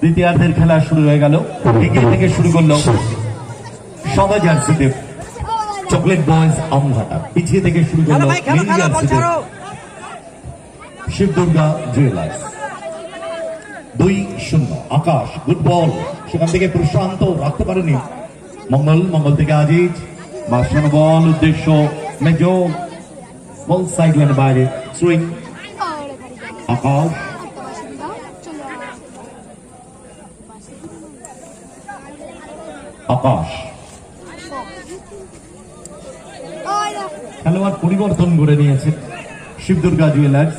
দ্বিতীয়ার্ধের খেলা শুরু হয়ে গেল। এগিয়ে থেকে শুরু করল সাদা জার্সিতে চকলেট বয়েজ আমঘাটা। পিছিয়ে থেকে শুরু করল নীল জার্সিতে শিবদুর্গা জুয়েলার্স। দুই শূন্য। Akash good ball. সেখান থেকে প্রশান্ত রাখতে পারেনি। মঙ্গল মঙ্গল থেকে আজিজ। বাসানো বল, উদ্দেশ্য, মেজো, বল সাইড লাইন বাইরে, সুইং। আকাশ আকাশ। খেলোয়াড় পরিবর্তন করে নিয়েছে শিবদুর্গা জুয়েলার্স।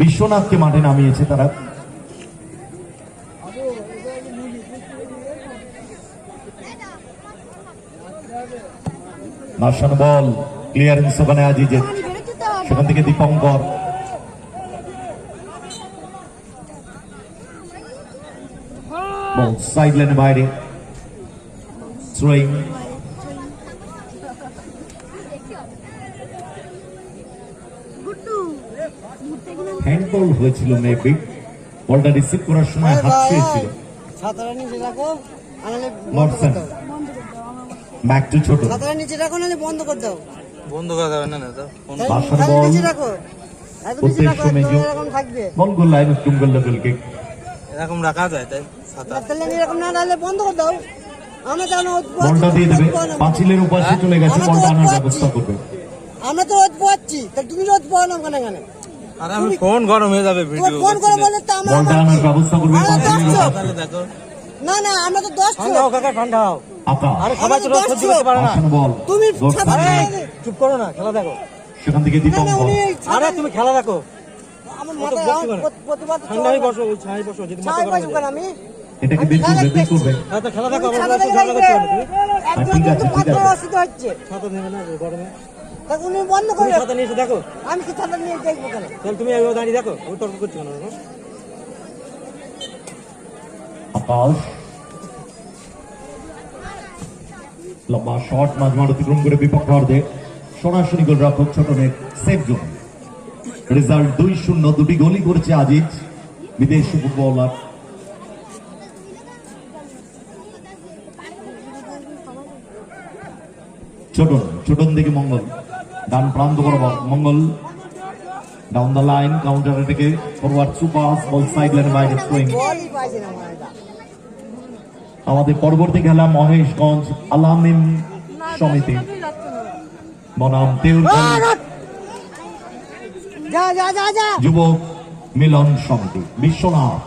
বিশ্বনাথকে মাঠে নামিয়েছে তারা। মার্শান বল ক্লিয়ারেন্স ওখানে আজিজের। সেখান থেকে দীপঙ্কর। বল সাইড লাইনে বাইরে। থ্রোয়িং হ্যান্ডবল হয়েছিল মেবি বলটা রিসিভ করার সময় হাত ছুঁয়েছিল। দাও ছোট। ছাতাটা নিচে রাখো নাহলে বন্ধ করে দাও। বন্ধ করে দেবেন না তো ফোন তাই- বাসার বল। নিচে রাখো। এত নিচে রাখো মেজো। এরকম থাকবে। বল গোল লাইন উত্তম গোল লেভেলকে এরকম রাখা যায় তাই? ছাতা তাহলে এরকম না নাহলে বন্ধ করে দাও। আমরা তো আমরা বলটা দিয়ে দেবে। না। পাঁচিলের উপাসে চলে গেছে আমরা তো বলটা আনার ব্যবস্থা করবে। আমরা তো ওত পোয়াচ্ছি তা তুমি রোদ পোয়া না কেন কেন আরে আমি ফোন গরম হয়ে যাবে ভিডিও ফোন করে বলে তো আমরা বলটা আনার ব্যবস্থা করবে পাঁচিলের তাহলে দেখো। না না আমরা তো দশ ঠান্ডা হোক কাকা ঠান্ডা হোক। আরে সবাই তো রোদ সহ্য করতে পারে না। তুমি চুপ করো না খেলা দেখো। সেখান থেকে না না দীপঙ্কর উনি আরে তুমি খেলা দেখো। আমার অত মাথায় বকতে পারে। প্রত- প্রতিবার তো ঠান্ডা হয়ে বসো ওই ছাই বসো যদি মাথা গরম হয়ে আমি? এটাকে বের করবে বের করবে। হ্যাঁ তো খেলা দেখো আমার ঝগড়া করতে হবে তুমি। একজন ঠিক আছে, ঠিক মাত্র আছে। অসুবিধা হচ্ছে। ছাতা নেবে না গরমে উনি বন্ধ করে। ছাতা নিয়ে দেখো। আমি কি ছাতা নিয়ে দেখব কেন? তাহলে তুমি এইভাবে দাঁড়িয়ে দেখো ওই তর্ক করছ কেন? আকাশ লম্বা শট মাঝমাঠ অতিক্রম করে বিপক্ষ অর্ধে সরাসরি গোল রক্ষক ছোটনের সেফ জোন। রেজাল্ট দুই শূন্য দুটি গোলই করেছে আজিজ বিদেশি ফুটবলার। ছোটন ছোটন দিকে মঙ্গল। ডান প্রান্ত বরাবর Mangal. Down the line counter থেকে ফরওয়ার্ড সুপার বল সাইড লাইনে বাইরে থ্রোয়িং বলই পাইছে না মনে হয় আমাদের পরবর্তী খেলা মহেশগঞ্জ আলামিন সমিতি। বনাম তেওর যা যা যা যা। যুবক মিলন সমিতি বিশ্বনাথ।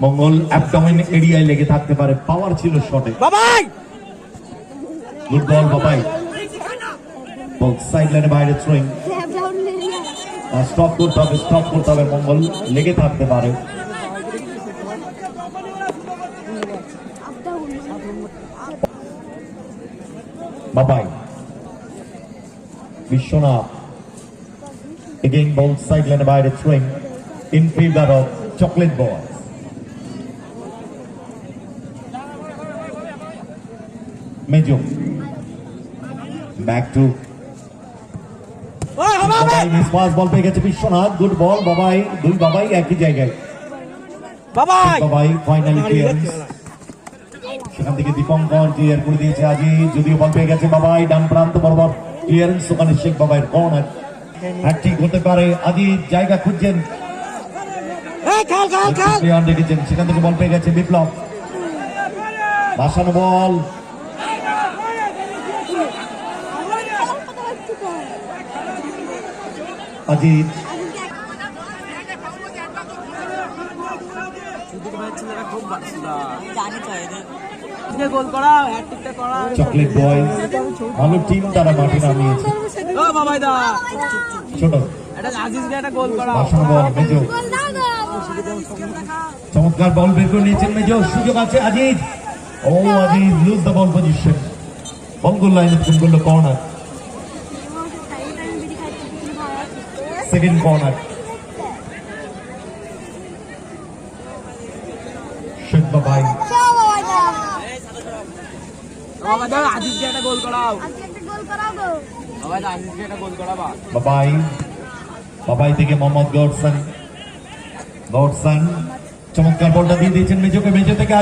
মঙ্গল। অ্যাবডোমেন এরিয়ায় লেগে থাকতে পারে। পাওয়ার ছিল শটে বাবাই! গুড বল বাবাই। বল সাইড লাইনে বাইরে থ্রোয়িং স্টপ করতে হবে স্টপ করতে হবে, মঙ্গল লেগে থাকতে পারে। বাবাই, বিশ্বনাথ। এগেইন বল সাইড লাইনে বাইরে throwing in favour of chocolate boy Mejo back to Babai miss ball পেয়ে গেছে বিশ্বনাথ। গুড বল বাবাই দুই বাবাই একই জায়গায়। বাবাই। বাবাই ফাইনালি ক্লিয়ারেন্স সেখান থেকে দীপঙ্কর ক্লিয়ার করে দিয়েছে আজি যদিও বল পেয়ে গেছে বাবাই ডান প্রান্ত বরাবর ক্লিয়ারেন্স ওখানে শেখ বাবাইয়ের কর্নার হ্যাট্রিক হতে পারে। আজি জায়গা খুঁজছেন। সেখান থেকে বল পেয়ে গেছে বিপ্লব। বাসানো বল আজিজ চকলেট বয়েজ ভালো টিম তারা মাঠে নামিয়েছে। দা ছোট চমৎকার বল বের করে নিয়েছেন মেজো। সুযোগ আছে আজিজ ও Aziz loose the ball position ball goal লাইনে করল কর্নার সেকেন্ড কর্নার শেখ বাবাই চল বাবাইদা বাবাইদা আজিজকে একটা গোল করাও আজকে একটা গোল করাও গো বাবাইদা গডসন। গডসন চমৎকার দিয়েছেন মেজোকে। মেজো থেকে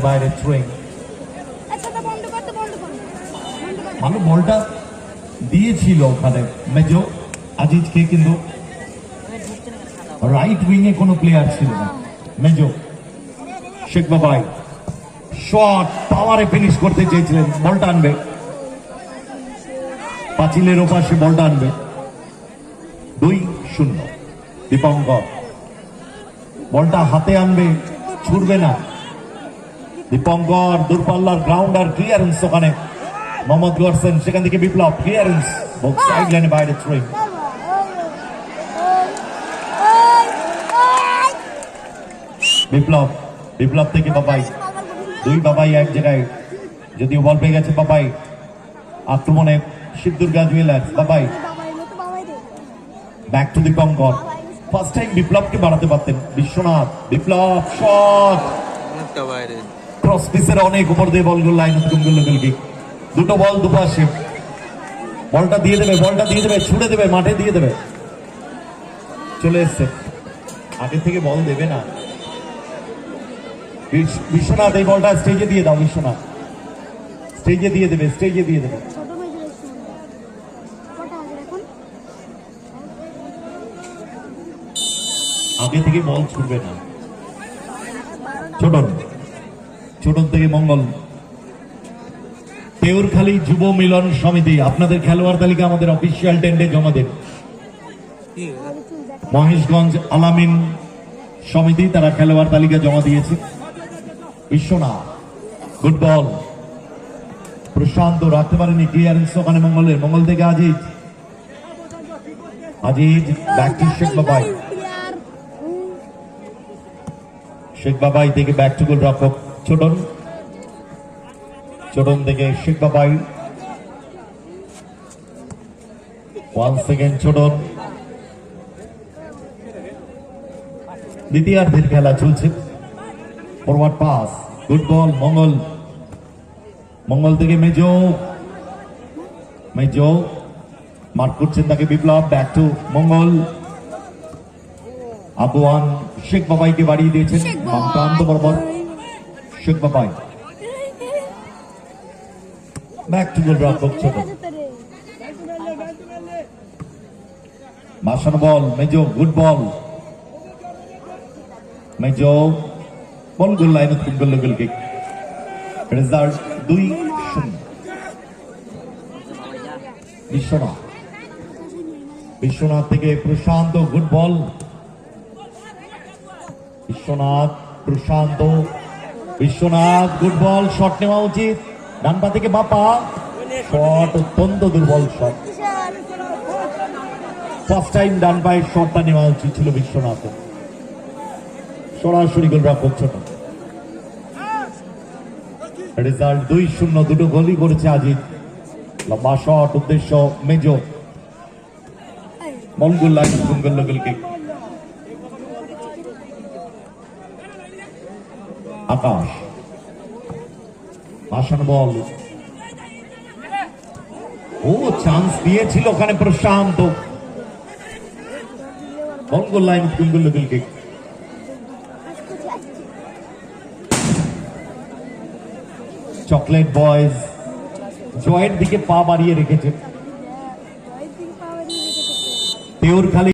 বাইরে আচ্ছা তা বন্ধ করতে বন্ধ করো বন্ধ করো ভালো বলটা দিয়েছিল ওখানে। মেজো আজিজকে কিন্তু রাইট উইং এ কোনো প্লেয়ার ছিল না। মেজো, শেখ বাবাই শট পাওয়ারে ফিনিশ করতে চেয়েছিলেন, বলটা আনবে। পাঁচিলের ওপাশে বলটা আনবে। দুই শূন্য, দীপঙ্কর। বলটা হাতে আনবে ছুটবে না। দীপঙ্কর দূরপাল্লার গ্রাউন্ড আর ক্লিয়ারেন্স ওখানে। মোহাম্মদ গরসেন সেখান থেকে বিপ্লব ক্লিয়ারেন্স সাইড লাইনে বাইরে থ্রোয়িং বিপ্লব বিপ্লব থেকে বাবাই দুই বাবাই এক জায়গায়। যদিও বল পেয়ে গেছে বাবাই আক্রমণে Shibdurga jewellers Babai back to Dipankar first time বিপ্লবকে বাড়াতে পারতেন বিশ্বনাথ। বিপ্লব শট ক্রস পিসের অনেক উপর দিয়ে বলগুলো লাইন উৎকম করল গোলকি দুটো বল দুপাশে। বলটা দিয়ে দেবে, বলটা দিয়ে দেবে, ছুড়ে দেবে, মাঠে দিয়ে দেবে। চলে এসছে। আগে থেকে বল দেবে না। বিশ্বনাথ, এই বলটা স্টেজে দিয়ে দাও, বিশ্বনাথ। স্টেজে দিয়ে দেবে, স্টেজে দিয়ে দেবে। আগে থেকে বল ছুটবে না। ছোটন ছোটন থেকে মঙ্গল তেওরখালী যুব মিলন সমিতি। আপনাদের খেলোয়াড় তালিকা আমাদের অফিসিয়াল টেন্ডে জমা দেন মহেশগঞ্জ আলামিন সমিতি, তারা খেলোয়াড় তালিকা জমা দিয়েছে। বিশ্বনাথ গুড বল প্রশান্ত রাখতে পারেনি ক্লিয়ারেন্স, ওখানে মঙ্গলের, মঙ্গল থেকে আজিজ। আজিজ ব্যাক টু শেখ বাবাই শেখ বাবাই থেকে ব্যাক টু গোল রক্ষক ছোটন। ছোটন থেকে শেখ বাবাই। ওয়ান সেকেন্ড ছোটন দ্বিতীয়ার্ধের খেলা চলছে। Forward pass good ball Mangal. Mangal থেকে মেজো। মেজো। মার্ক করছেন তাকে বিপ্লব ব্যাক টু মঙ্গল। আবুয়ান শেখ বাবাইকে বাড়িয়ে দিয়েছেন। বাম প্রান্ত বরাবর। শেখ বাবাই। গোল ছোট। মাসানো বল, মেজো, গুড বল। মেজো, বল গোল লাইন উৎপন্ন করল গোল কিক রেজাল্ট দুই শূন্য। বিশ্বনাথ। বিশ্বনাথ থেকে Prashanta, good ball. Biswanath, Prashanta. Biswanath, good ball, shot নেওয়া উচিত। ডান পা থেকে বাপা শট অত্যন্ত দুর্বল শট। ফার্স্ট টাইম ডান পায়ের শটটা নেওয়া উচিত ছিল বিশ্বনাথের। সরাসরি গোল রক্ষক ছোট। রেজাল্ট দুই শূন্য, দুটো গোলই করেছে আজিত লম্বা শট, উদ্দেশ্য মেজো। মঙ্গল লাইন সুন্দর গোল কিক আকাশ। ভাসান বল। ও চান্স দিয়েছিল ওখানে Prashanta. Mangal line chocolate boys জয়ের দিকে পা বাড়িয়ে রেখেছে। তেওর খালি